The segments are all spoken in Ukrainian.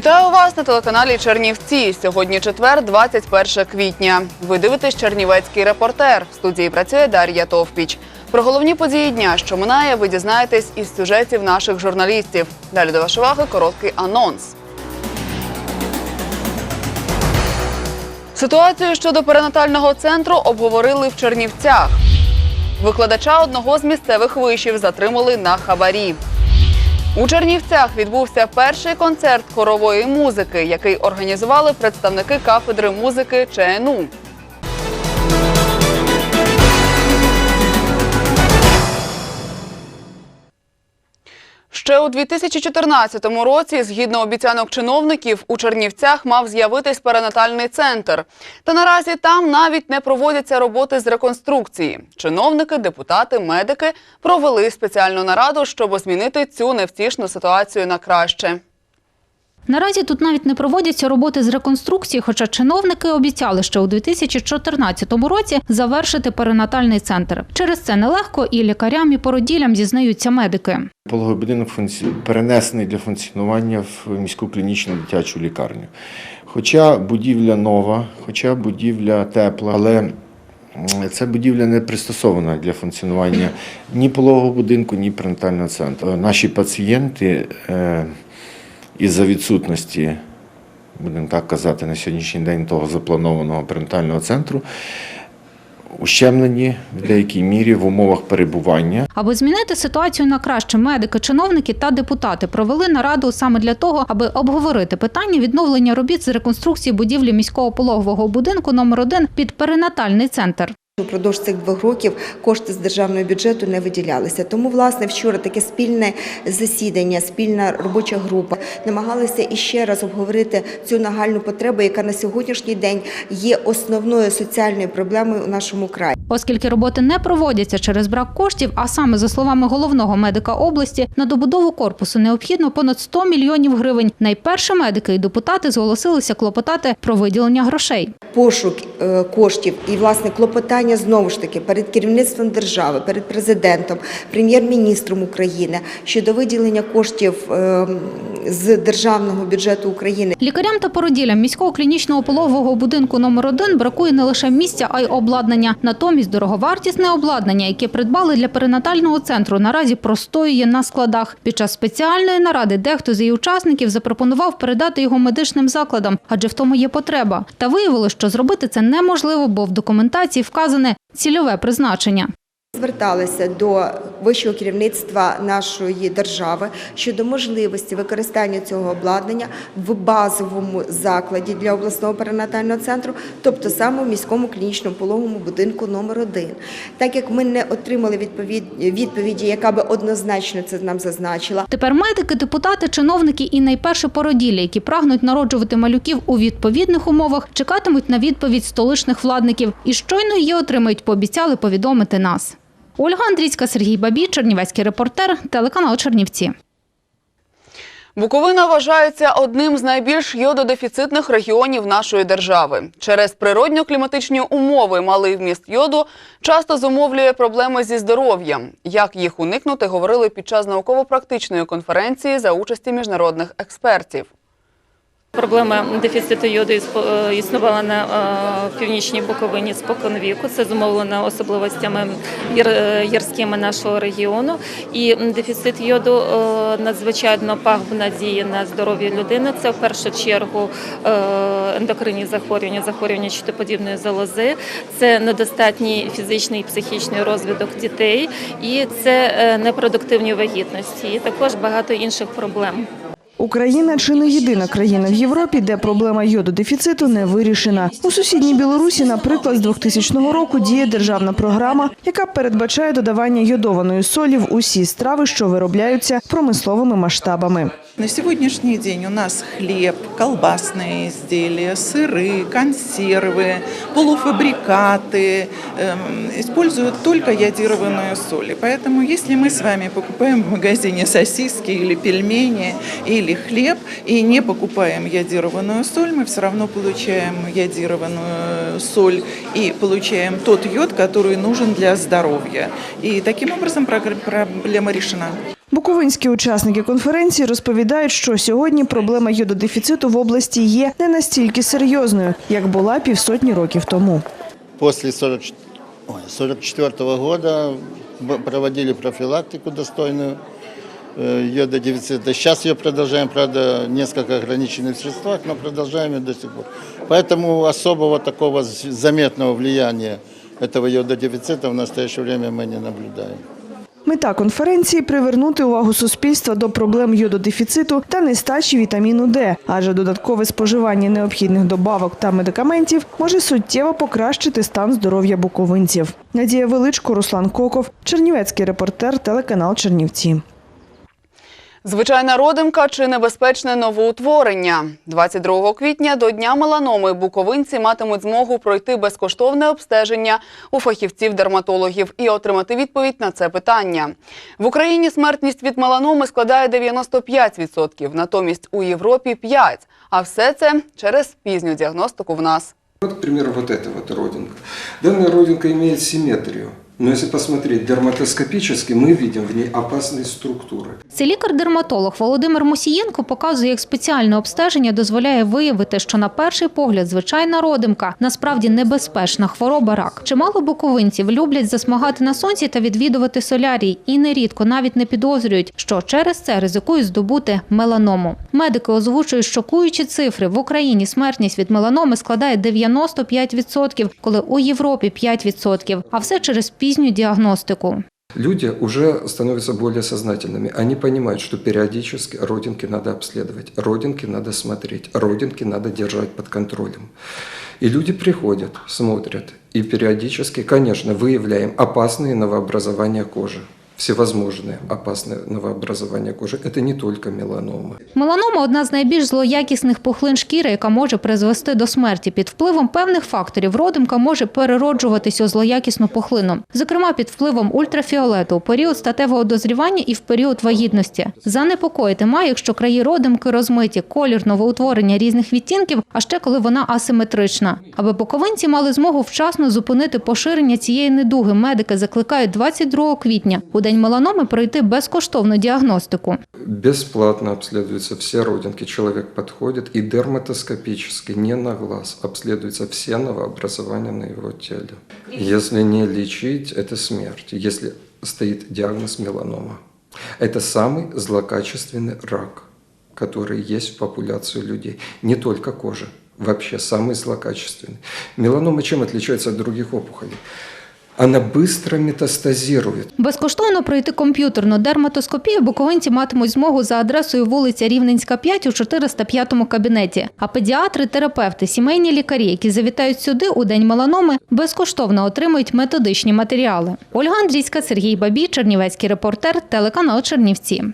Вітаю вас на телеканалі Чернівці. Сьогодні четвер, 21 квітня. Ви дивитесь Чернівецький репортер. В студії працює Дар'я Товпіч. Про головні події дня, що минає, ви дізнаєтесь із сюжетів наших журналістів. Далі до вашої уваги короткий анонс. Ситуацію щодо перинатального центру обговорили в Чернівцях. Викладача одного з місцевих вишів затримали на хабарі. У Чернівцях відбувся перший концерт хорової музики, який організували представники кафедри музики ЧНУ. Ще у 2014 році, згідно обіцянок чиновників, у Чернівцях мав з'явитись перинатальний центр. Та наразі там навіть не проводяться роботи з реконструкції. Чиновники, депутати, медики провели спеціальну нараду, щоб змінити цю невтішну ситуацію на краще. Наразі тут навіть не проводяться роботи з реконструкції, хоча чиновники обіцяли ще у 2014 році завершити перинатальний центр. Через це нелегко і лікарям, і породілям зізнаються медики. Пологовий будинок перенесений для функціонування в міську клінічну дитячу лікарню. Хоча будівля нова, хоча будівля тепла, але ця будівля не пристосована для функціонування ні пологового будинку, ні перинатального центру. Наші пацієнти е, із-за відсутності, будемо так казати, на сьогоднішній день того запланованого перинатального центру, ущемлені в деякій мірі в умовах перебування. Аби змінити ситуацію на краще, медики, чиновники та депутати провели нараду саме для того, аби обговорити питання відновлення робіт з реконструкції будівлі міського пологового будинку номер 1 під перинатальний центр. Упродовж цих двох років кошти з державного бюджету не виділялися. Тому, власне, вчора таке спільне засідання, спільна робоча група намагалися іще раз обговорити цю нагальну потребу, яка на сьогоднішній день є основною соціальною проблемою у нашому краї. Оскільки роботи не проводяться через брак коштів, а саме за словами головного медика області, на добудову корпусу необхідно понад 100 мільйонів гривень. Найперше медики і депутати зголосилися клопотати про виділення грошей. Пошук е, коштів і власне клопотання знову ж таки перед керівництвом держави, перед президентом, прем'єр-міністром України щодо виділення коштів е, з державного бюджету України. Лікарям та породілям міського клінічного пологового будинку номер 1 бракує не лише місця, а й обладнання. Натомість дороговартісне обладнання, яке придбали для перинатального центру, наразі простоює на складах. Під час спеціальної наради дехто з її учасників запропонував передати його медичним закладам, адже в тому є потреба. Та виявилося, що зробити це неможливо, бо в документації вказане цільове призначення. Зверталися до вищого керівництва нашої держави щодо можливості використання цього обладнання в базовому закладі для обласного перинатального центру, тобто саме в міському клінічному пологовому будинку номер 1 Так як ми не отримали відповіді, яка би однозначно це нам зазначила, Тепер медики, депутати, чиновники і найперше породілля, які прагнуть народжувати малюків у відповідних умовах, чекатимуть на відповідь столичних владників. І щойно її отримають, пообіцяли повідомити нас. Ольга Андрійська, Сергій Бабій, Чернівецький репортер, телеканал Чернівці. Буковина вважається одним з найбільш йододефіцитних регіонів нашої держави. Через природньо-кліматичні умови малий вміст йоду часто зумовлює проблеми зі здоров'ям. Як їх уникнути, говорили під час науково-практичної конференції за участі міжнародних експертів. Проблема дефіциту йоду е, існувала на е, північній Буковині спокон віку. Це зумовлено особливостями гір- е, нашого регіону. І дефіцит йоду надзвичайно пагубна діє на здоров'я людини. Це в першу чергу ендокринні захворювання, захворювання щитоподібної залози, це недостатній фізичний і психічний розвиток дітей, і це непродуктивні вагітності, і також багато інших проблем. Україна чи не єдина країна в Європі, де проблема йододефіциту не вирішена. У сусідній Білорусі, наприклад, з 2000 року діє державна програма, яка передбачає додавання йодованої солі в усі страви, що виробляються промисловими масштабами. На сегодняшний день у нас хлеб, колбасные изделия, сыры, консервы, полуфабрикаты эм, используют только йодированную соль. И Поэтому если мы с вами покупаем в магазине сосиски или пельмени или хлеб и не покупаем йодированную соль, мы все равно получаем йодированную соль и получаем тот йод, который нужен для здоровья. И таким образом проблема решена. Буковинські учасники конференції розповідають, що сьогодні проблема йододефіциту в області є не настільки серйозною, як була півсотні років тому. После 40 ой, 44 года б- проводили профилактику достойную э, йододефицита. Сейчас ее продолжаем, правда, несколько ограниченных средствах, но продолжаем ее до сих пор. Поэтому особого такого з- заметного влияния этого йододефицита в настоящее время мы не наблюдаем. Мета конференції привернути увагу суспільства до проблем йододефіциту та нестачі вітаміну Д, адже додаткове споживання необхідних добавок та медикаментів може суттєво покращити стан здоров'я буковинців. Надія Величко, Руслан Коков, Чернівецький репортер, телеканал Чернівці. Звичайна родимка чи небезпечне новоутворення. 22 квітня до Дня меланоми буковинці матимуть змогу пройти безкоштовне обстеження у фахівців-дерматологів і отримати відповідь на це питання. В Україні смертність від меланоми складає 95%, натомість у Європі 5%. А все це через пізню діагностику в нас. К примеру, вот эта родинка. Данная родинка имеет симметрию. Но если посмотреть дерматоскопически, мы видим в ней опасные структуры. Це лікар-дерматолог Володимир Мусієнко показує, як спеціальне обстеження дозволяє виявити, що на перший погляд звичайна родимка насправді небезпечна хвороба рак. Чимало буковинців люблять засмагати на сонці та відвідувати солярій, і нерідко навіть не підозрюють, що через це ризикують здобути меланому. Медики озвучують шокуючі цифри. В Україні смертність від меланоми складає 95%, коли у Європі 5%. А все через Пізню діагностику. Люди уже становятся более сознательными. Они понимают, что периодически родинки надо обследовать, родинки надо смотреть, родинки надо держать под контролем. И люди приходят, смотрят, и периодически, конечно, выявляем опасные новообразования кожи. Всевозможные опасные новообразования кожи. Это не только меланомы. Меланома – одна з найбільш злоякісних пухлин шкіри, яка може призвести до смерті. Під впливом певних факторів родимка може перероджуватись у злоякісну пухлину. Зокрема, під впливом ультрафіолету у період статевого дозрівання і в період вагітності. Занепокоїти має, якщо краї родимки розмиті, колір новоутворення різних відтінків, а ще коли вона асиметрична. Аби буковинці мали змогу вчасно зупинити поширення цієї недуги, медики закликають 22 квітня у день меланоми пройти безкоштовну діагностику. Бесплатно обследуются все родинки. Человек подходит и дерматоскопически, не на глаз, обследуются все новообразования на его теле. Если не лечить, это смерть. Если стоит диагноз меланома. Это самый злокачественный рак, который есть в популяции людей. Не только кожи, вообще самый злокачественный. Меланома чем отличается от других опухолей? Она быстро метастазирует. Безкоштовно пройти комп'ютерну дерматоскопію буковинці матимуть змогу за адресою вулиця Рівненська, 5 у 405 кабінеті. А педіатри, терапевти, сімейні лікарі, які завітають сюди у день меланоми, безкоштовно отримують методичні матеріали. Ольга Андрійська, Сергій Бабій, Чернівецький репортер, телеканал Чернівці.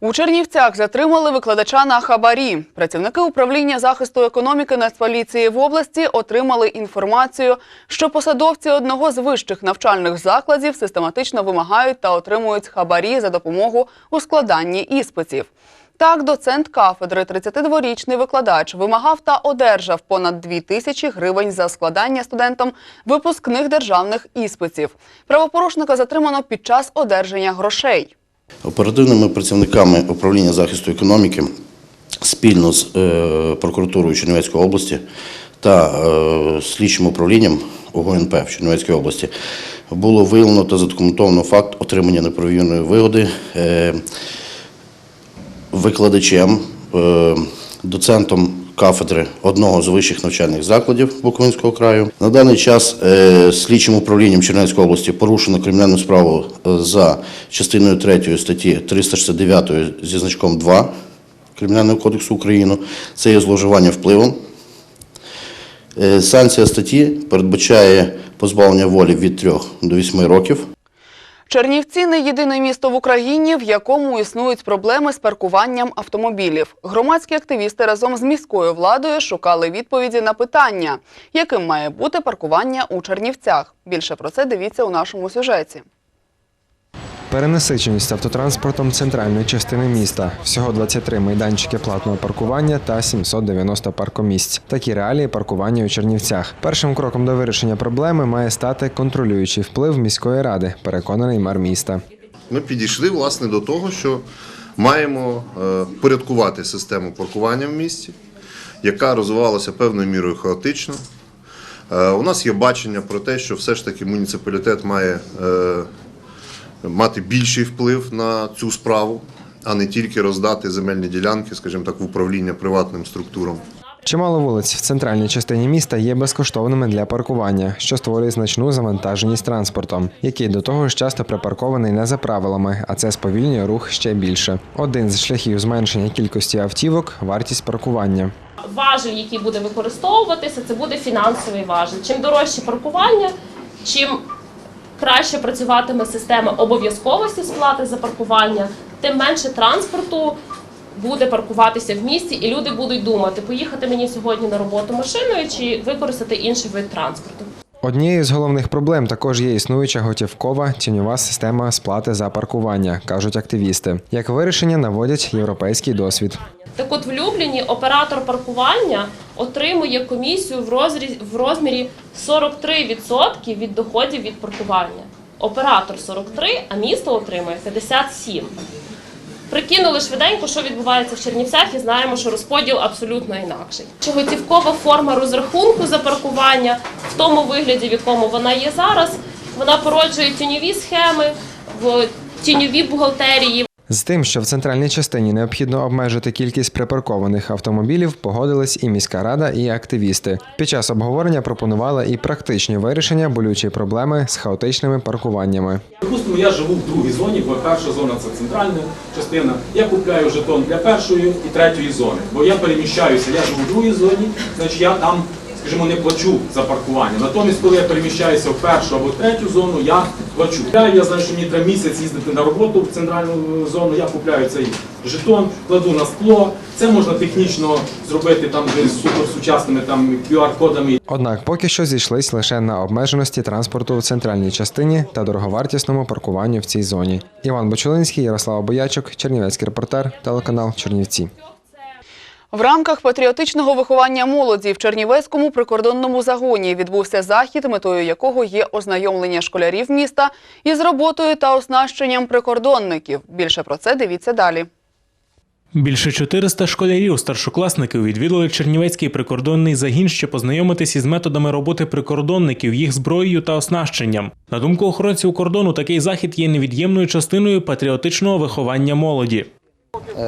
У Чернівцях затримали викладача на хабарі. Працівники управління захисту економіки Нацполіції в області отримали інформацію, що посадовці одного з вищих навчальних закладів систематично вимагають та отримують хабарі за допомогу у складанні іспитів. Так, доцент кафедри, 32-річний викладач, вимагав та одержав понад 2 тисячі гривень за складання студентам випускних державних іспитів. Правопорушника затримано під час одержання грошей. Оперативними працівниками управління захисту економіки спільно з е, прокуратурою Чернівецької області та е, слідчим управлінням ОГНП в Чернівецькій області було виявлено та задокументовано факт отримання неправомірної вигоди е, викладачем, доцентом кафедри одного з вищих навчальних закладів Буковинського краю. На даний час е, слідчим управлінням Чернівецької області порушено кримінальну справу е, за частиною 3 статті 369 зі значком 2 Кримінального кодексу України. Це є зловживання впливом. Е, Санкція статті передбачає позбавлення волі від 3 до 8 років. Чернівці не єдине місто в Україні, в якому існують проблеми з паркуванням автомобілів. Громадські активісти разом з міською владою шукали відповіді на питання, яким має бути паркування у Чернівцях. Більше про це дивіться у нашому сюжеті. Перенасиченість автотранспортом центральної частини міста. Всього 23 майданчики платного паркування та 790 паркомісць. Такі реалії паркування у Чернівцях. Першим кроком до вирішення проблеми має стати контролюючий вплив міської ради, переконаний мер міста. Ми підійшли власне до того, що маємо е, порядкувати систему паркування в місті, яка розвивалася певною мірою хаотично. Е, У нас є бачення про те, що все ж таки муніципалітет має е, мати більший вплив на цю справу, а не тільки роздати земельні ділянки, скажімо так, в управління приватним структурам. Чимало вулиць в центральній частині міста є безкоштовними для паркування, що створює значну завантаженість транспортом, який до того ж часто припаркований не за правилами, а це сповільнює рух ще більше. Один з шляхів зменшення кількості автівок вартість паркування. важель, який буде використовуватися, це буде фінансовий важель. Чим дорожче паркування, чим краще працюватиме система обов'язковості сплати за паркування, тим менше транспорту буде паркуватися в місті, і люди будуть думати, поїхати мені сьогодні на роботу машиною чи використати інший вид транспорту. Однією з головних проблем також є існуюча готівкова тіньова система сплати за паркування, кажуть активісти. Як вирішення наводять європейський досвід. Так от в Любліні оператор паркування отримує комісію в, розріз... в розмірі 43% від доходів від паркування. Оператор 43, а місто отримує 57. Прикинули швиденько, що відбувається в Чернівцях, і знаємо, що розподіл абсолютно інакший. Чи готівкова форма розрахунку за паркування в тому вигляді, в якому вона є зараз, вона породжує тіньові схеми в тіньові бухгалтерії. З тим, що в центральній частині необхідно обмежити кількість припаркованих автомобілів, погодились і міська рада, і активісти. Під час обговорення пропонували і практичні вирішення болючої проблеми з хаотичними паркуваннями. Припустимо, я живу в другій зоні, бо перша зона це центральна частина. Я купляю жетон для першої і третьої зони. Бо я переміщаюся, я живу в другій зоні, значить я там, скажімо, не плачу за паркування. Натомість, коли я переміщаюся в першу або третю зону, я плачу. Я, знаю, що мені треба місяць їздити на роботу в центральну зону, я купляю цей жетон, кладу на скло. Це можна технічно зробити там з суперсучасними там QR-кодами Однак поки що зійшлись лише на обмеженості транспорту в центральній частині та дороговартісному паркуванню в цій зоні. Іван Бочулинський, Ярослав Боячок, Чернівецький репортер, телеканал Чернівці. В рамках патріотичного виховання молоді в Чернівецькому прикордонному загоні відбувся захід, метою якого є ознайомлення школярів міста із роботою та оснащенням прикордонників. Більше про це дивіться далі. Більше 400 школярів, старшокласників відвідали Чернівецький прикордонний загін, щоб познайомитися із методами роботи прикордонників, їх зброєю та оснащенням. На думку охоронців кордону, такий захід є невід'ємною частиною патріотичного виховання молоді.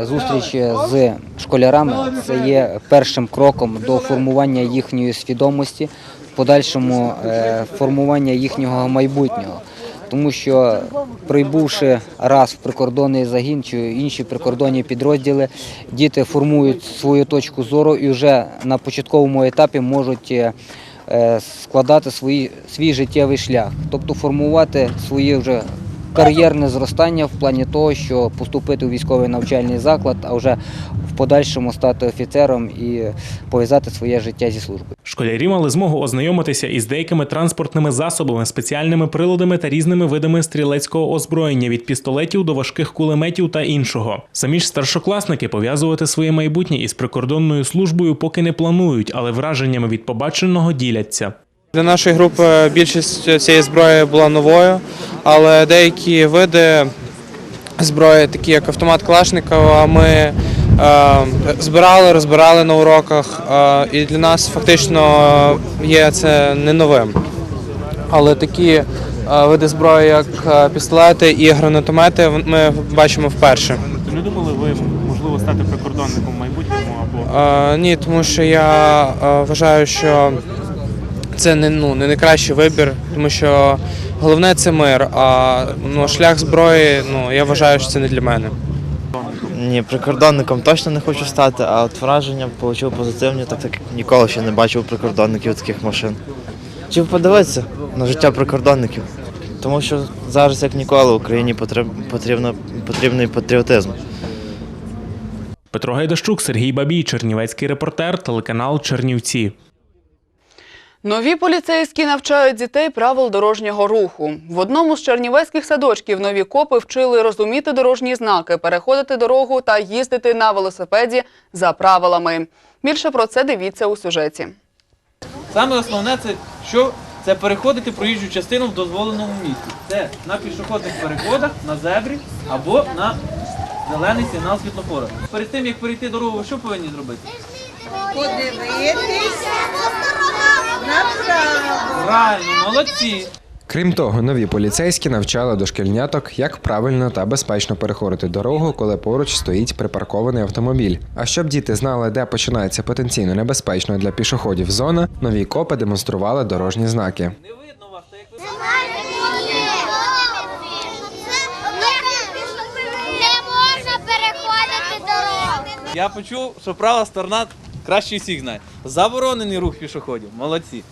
Зустріч з школярами це є першим кроком до формування їхньої свідомості, в подальшому е, формування їхнього майбутнього. Тому що прибувши раз в прикордонний загін чи інші прикордонні підрозділи, діти формують свою точку зору і вже на початковому етапі можуть е, е, складати свої, свій життєвий шлях, тобто формувати своє вже кар'єрне зростання в плані того, що поступити у військовий навчальний заклад, а вже в подальшому стати офіцером і пов'язати своє життя зі службою. Школярі мали змогу ознайомитися із деякими транспортними засобами, спеціальними приладами та різними видами стрілецького озброєння від пістолетів до важких кулеметів та іншого. Самі ж старшокласники пов'язувати своє майбутнє із прикордонною службою поки не планують, але враженнями від побаченого діляться. Для нашої групи більшість цієї зброї була новою, але деякі види зброї, такі як автомат Калашникова, ми е, збирали, розбирали на уроках, е, і для нас фактично є це не новим. Але такі е, види зброї, як пістолети і гранатомети, ми бачимо вперше. Не думали ви можливо стати прикордонником в майбутньому або ні, тому що я вважаю, що це не, ну, не найкращий вибір, тому що головне це мир, а ну, шлях зброї, ну, я вважаю, що це не для мене. Ні, прикордонником точно не хочу стати, а от враження отримав позитивні, так як ніколи ще не бачив прикордонників таких машин. Чи подивитися на життя прикордонників? Тому що зараз, як ніколи, Україні потрібно, потрібний патріотизм. Петро Гайдащук, Сергій Бабій, Чернівецький репортер, телеканал Чернівці. Нові поліцейські навчають дітей правил дорожнього руху. В одному з чернівецьких садочків нові копи вчили розуміти дорожні знаки, переходити дорогу та їздити на велосипеді за правилами. Більше про це дивіться у сюжеті. Саме основне це що це переходити проїжджу частину в дозволеному місці. Це на пішохідних переходах, на зебрі або на зелений сигнал світлофора. Перед тим як перейти дорогу, що повинні зробити? Подивитися направо. Правильно, молодці. Крім того, нові поліцейські навчали дошкільняток, як правильно та безпечно переходити дорогу, коли поруч стоїть припаркований автомобіль. А щоб діти знали, де починається потенційно небезпечно для пішоходів зона, нові копи демонстрували дорожні знаки. Не можна переходити дорогу. Я почув, що права сторона краще всіх знає. Заборонений рух пішоходів. Молодці.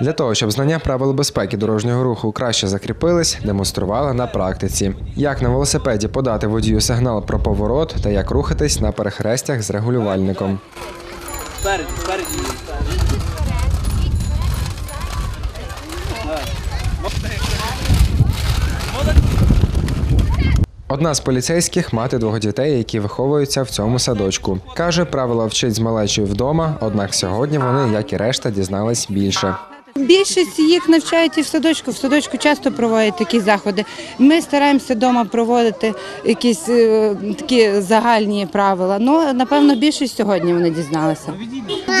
Для того, щоб знання правил безпеки дорожнього руху краще закріпились, демонстрували на практиці. Як на велосипеді подати водію сигнал про поворот та як рухатись на перехрестях з регулювальником. Одна з поліцейських мати двох дітей, які виховуються в цьому садочку. Каже, правила вчить з малечою вдома, однак сьогодні вони, як і решта, дізнались більше. Більшість їх навчають і в садочку. В садочку часто проводять такі заходи. Ми стараємося вдома проводити якісь е, такі загальні правила. Ну, напевно, більшість сьогодні вони дізналися.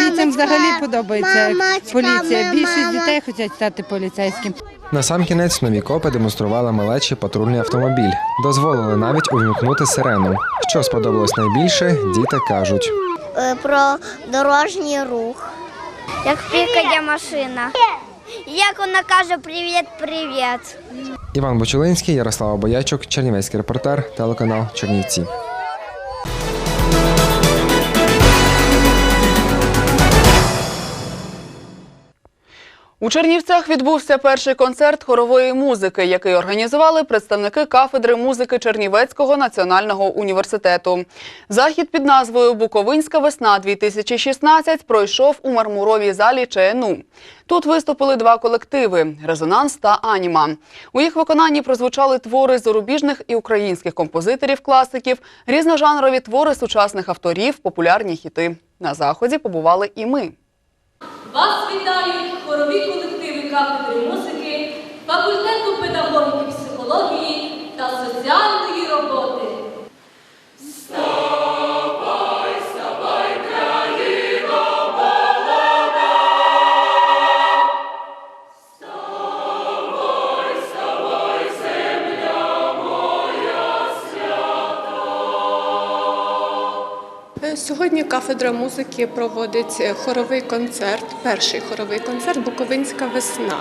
Дітям взагалі подобається поліція. Більшість дітей хочуть стати поліцейським. Насамкінець нові копи демонстрували малечі патрульний автомобіль. Дозволили навіть увімкнути сирену. Що сподобалось найбільше, діти кажуть. Е, Про дорожній рух. Як пікає машина. Як вона каже привіт, привіт. Іван Бочулинський, Ярослава Боячук, Чернівецький репортер, телеканал Чернівці. У Чернівцях відбувся перший концерт хорової музики, який організували представники кафедри музики Чернівецького національного університету. Захід під назвою Буковинська весна-2016 пройшов у мармуровій залі ЧНУ. Тут виступили два колективи Резонанс та Аніма. У їх виконанні прозвучали твори зарубіжних і українських композиторів-класиків, різножанрові твори сучасних авторів, популярні хіти. На заході побували і ми. Хорові колективи кафедри музики, факультету педагогіки, психології та соціальної Сьогодні кафедра музики проводить е, хоровий концерт, перший хоровий концерт Буковинська весна.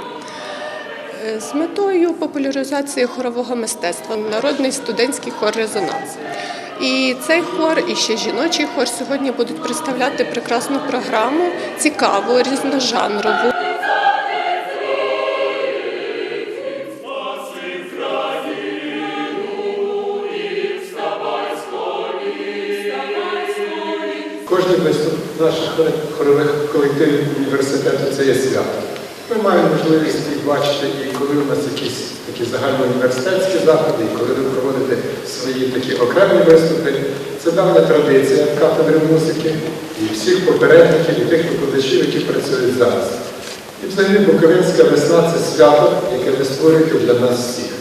Е, З метою популяризації хорового мистецтва народний студентський хор Резонанс. І цей хор, і ще жіночий хор сьогодні будуть представляти прекрасну програму, цікаву, різножанрову. Наших хорових колективів університету це є свято. Ми маємо можливість їх бачити і коли у нас якісь такі загальноуніверситетські заходи, і коли ви проводите свої такі окремі виступи. Це давня традиція кафедри музики і всіх попередників, і тих викладачів, які працюють зараз. І взагалі Буковинська весна це свято, яке ви створюєте для нас всіх.